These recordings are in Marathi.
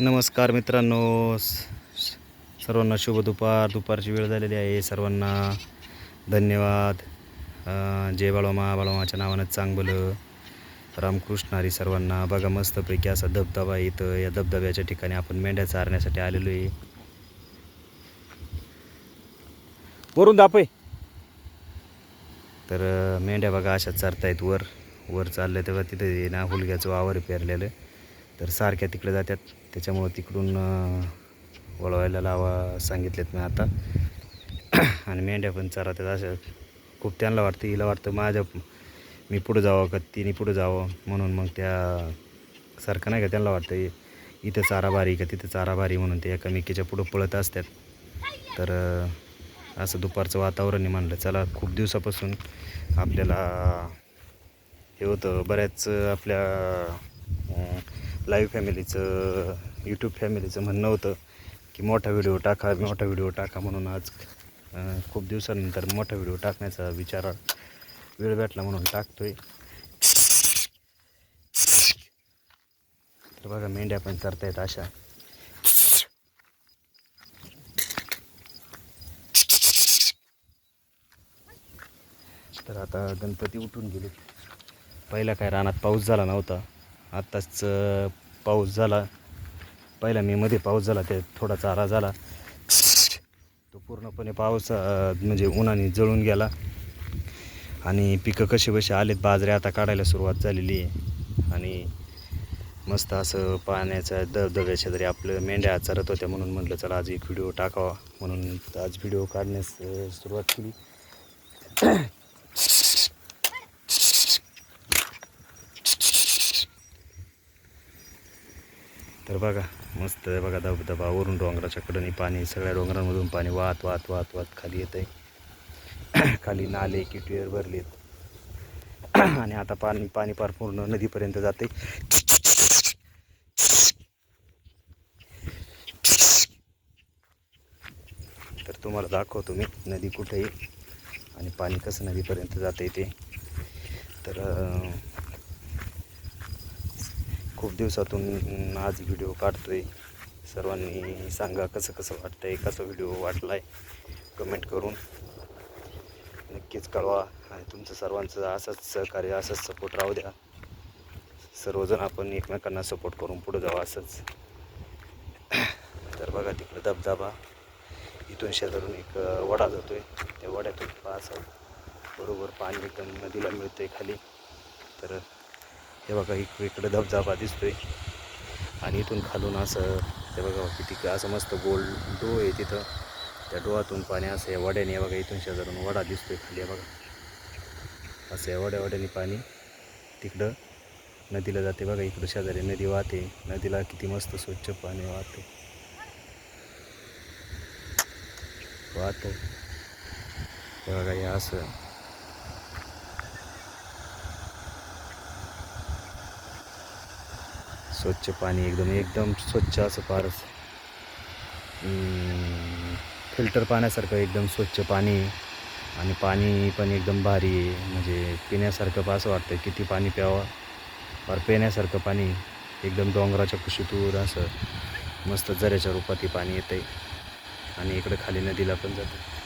नमस्कार मित्रांनो. सर्वांना शुभ दुपार. दुपारची वेळ झालेली आहे. सर्वांना धन्यवाद. जय बाळोमा. बाळोमाच्या नावानं चांगलं. रामकृष्ण हरी सर्वांना. बघा मस्तपैकी असा धबधबा इथं. या धबधब्याच्या ठिकाणी आपण मेंढ्या चारण्यासाठी आलेलो आहे वरून दापय तर मेंढ्या बघा अशा चरतायत वर. वर चाललं तेव्हा तिथे ना हुलग्याचं वावर पेरलेलं तर सारख्या तिकडे जातात त्याच्यामुळं तिकडून वळवायला लावा सांगितलेत मी आता. आणि मेंढ्या पण चारतात अशा खूप त्यांना वाटतं हिला वाटतं माझ्या मी पुढं जावं का तिने पुढं जावं? म्हणून मग त्या सारखं नाही का त्यांना वाटतं इथं चारा भारी का तिथं चारा भारी म्हणून ते एकामेकीच्या पुढं पळत असतात. तर असं दुपारचं वातावरण आहे म्हणलं चला खूप दिवसापासून आपल्याला हे होतं बऱ्याच आपल्या लाईव्ह फॅमिलीचं यूट्यूब फॅमिलीचं म्हणणं होतं की मोठा व्हिडिओ टाका मोठा व्हिडिओ टाका म्हणून आज खूप दिवसानंतर मोठा व्हिडिओ टाकण्याचा विचार वेळ भेटला म्हणून टाकतो आहे तर बघा मेंढ्या पण करतायत अशा. तर आता गणपती उठून गेले. पहिला काय रानात पाऊस झाला नव्हता. आत्ताच पाऊस झाला. पहिला मे मध्ये पाऊस झाला ते थोडा चारा झाला. तो पूर्णपणे पाऊस म्हणजे उन्हाने जळून गेला. आणि पिकं कसे बसे आलेत बाजरे आता काढायला सुरुवात झालेली आहे. आणि मस्त असं पाण्याच्या धबधब्याच्या तरी आपलं मेंढ्या चरत होत्या म्हणून म्हटलं चला आज एक व्हिडिओ टाकावा. म्हणून आज व्हिडिओ काढण्यास सुरुवात केली. तर बघा मस्त आहे बघा धबधबा वरून डोंगराच्या कडनी पाणी सगळ्या डोंगरांमधून पाणी वाहत वाहत वाहत वाहत खाली येत आहे. खाली नाले किटवेर भरलेत. आणि आता पाणी पाणी पार पूर्ण नदीपर्यंत जाते तर तुम्हाला दाखवतो मी नदी कुठे आहे आणि पाणी कसं नदीपर्यंत जाते ते. तर खूप दिवसातून आज व्हिडिओ काढतोय. सर्वांनी सांगा कसं कसं वाटतंय कसा व्हिडिओ वाटलाय? कमेंट करून. नक्कीच कळवा. आणि तुमचं सर्वांचं असंच सहकार्य असंच सपोर्ट राहू द्या. सर्वजण आपण एकमेकांना सपोर्ट करून पुढे जावा असंच. तर बघा तिकडं धबधबा. इथून शेजारून एक वडा वडा जातोय. त्या वड्यातून पहा बरोबर पाणी एकदम नदीला मिळतंय खाली. तर हे बघा इकडे इकडं धबधबा दिसतोय. आणि इथून खालून असं ते बघा किती असं मस्त गोल डो आहे तिथं. त्या डोहातून पाणी असं या वड्याने बघा इथून शेजारून वडा दिसतोय खाली बघा. असं या वड्या वड्याने पाणी तिकडं नदीला जाते बघा इकडं शेजारी नदी वाहते. नदीला किती मस्त स्वच्छ पाणी वाहते. वाहतं. बघा हे असं. स्वच्छ पाणी एकदम एकदम स्वच्छ असं फारच फिल्टर पाण्यासारखं एकदम स्वच्छ पाणी आणि पाणी पण एकदम भारी आहे. म्हणजे पिण्यासारखं पण असं वाटतं किती पाणी प्यावं. फार पिण्यासारखं पाणी एकदम डोंगराच्या कुशीतूर असं मस्त झऱ्याच्या रूपात पाणी येतं आहे आणि इकडं खाली नदीला पण जातं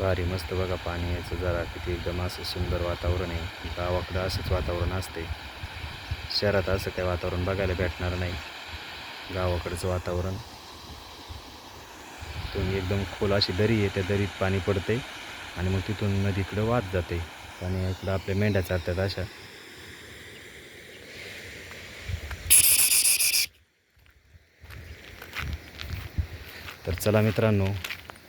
भारी मस्त बघा पाणी याचं जरा किती एकदम असं सुंदर वातावरण आहे. गावाकडं असंच वातावरण असते शहरात असं काही वातावरण बघायला भेटणार नाही. गावाकडचं वातावरण. तिथून एकदम खोल अशी दरी आहे त्या दरीत पाणी पडते आणि मग तिथून नदीकडं वाहत जाते आणि इकडं आपल्या मेंढ्या चालतात अशा. तर चला मित्रांनो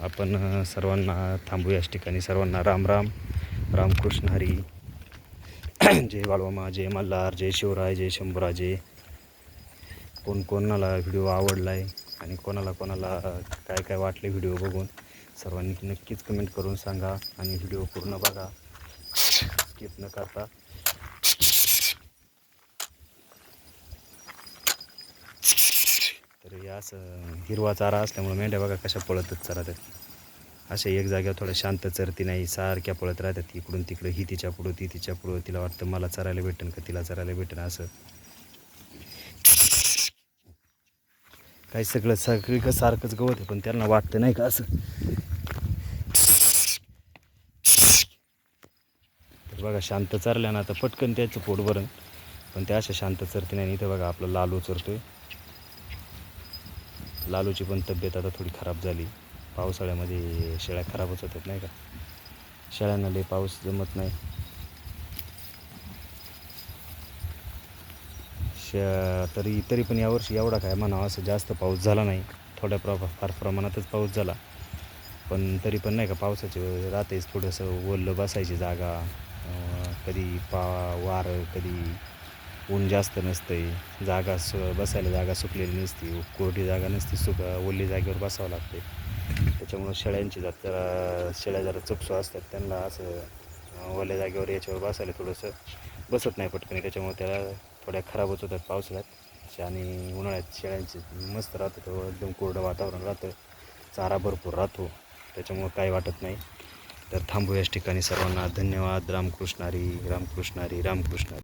आपण सर्वांना थांबू याच ठिकाणी. सर्वांना राम राम. रामकृष्ण हरी. जय बाळवामा जय मल्हार जय शिवराय जय शंभूराजे. कोण कोणाला व्हिडिओ आवडला आहे आणि कोणाला कोणाला काय काय वाटले व्हिडिओ बघून सर्वांनी नक्कीच कमेंट करून सांगा आणि व्हिडिओ पूर्ण बघा. स्किप न करता तर हे असं हिरवा चारा असल्यामुळे मेंढ्या बघा कशा पळतच चरतात अशा एक जागेवर थोडं शांत चरती नाही सारख्या पळत राहतात इकडून तिकडं ही तिच्या पुढं ती तिच्या पुढं तिला वाटतं मला चरायला भेटेन का तिला चरायला भेटेन असं. काही सगळं सगळीकडं सारखंच गवत आहे पण त्यांना वाटतं नाही का असं. तर बघा शांत चरल्या ना आता पटकन त्याचं पोट भरण पण त्या अशा शांत चरती नाही इथं बघा आपलं लालू चरतोय. लालूची पण तब्येत आता थोडी खराब झाली. पावसाळ्यामध्ये शेळ्या खराबच होतात नाही का? शेळ्यांना लय पाऊस जमत नाही. श तरी तरी पण यावर्षी एवढा काय म्हणावं असं जास्त पाऊस झाला नाही. थोड्या प्र फार प्रमाणातच पाऊस झाला. पण तरी पण नाही का पावसाचे राहतेच थोडंसं ओलं बसायची जागा. कधी पा वारं कधी ऊन जास्त नसतंय जागा सु बसायला जागा सुकलेली नसती कोरडी जागा नसती सुक ओली जागेवर बसावं लागते त्याच्यामुळं शेळ्यांची जात जरा शेळ्या जरा चुपसू असतात त्यांना असं ओल्या जागेवर याच्यावर बसायला थोडंसं बसत नाही पटकन त्याच्यामुळे त्याला थोड्या खराबच होतात पावसाळ्यात. आणि उन्हाळ्यात शेळ्यांची मस्त राहतं तो हो, एकदम कोरडं वातावरण राहतं चारा भरपूर राहतो त्याच्यामुळं काही वाटत नाही. तर थांबू याच ठिकाणी सर्वांना. धन्यवाद. रामकृष्णारी रामकृष्णारी रामकृष्णारी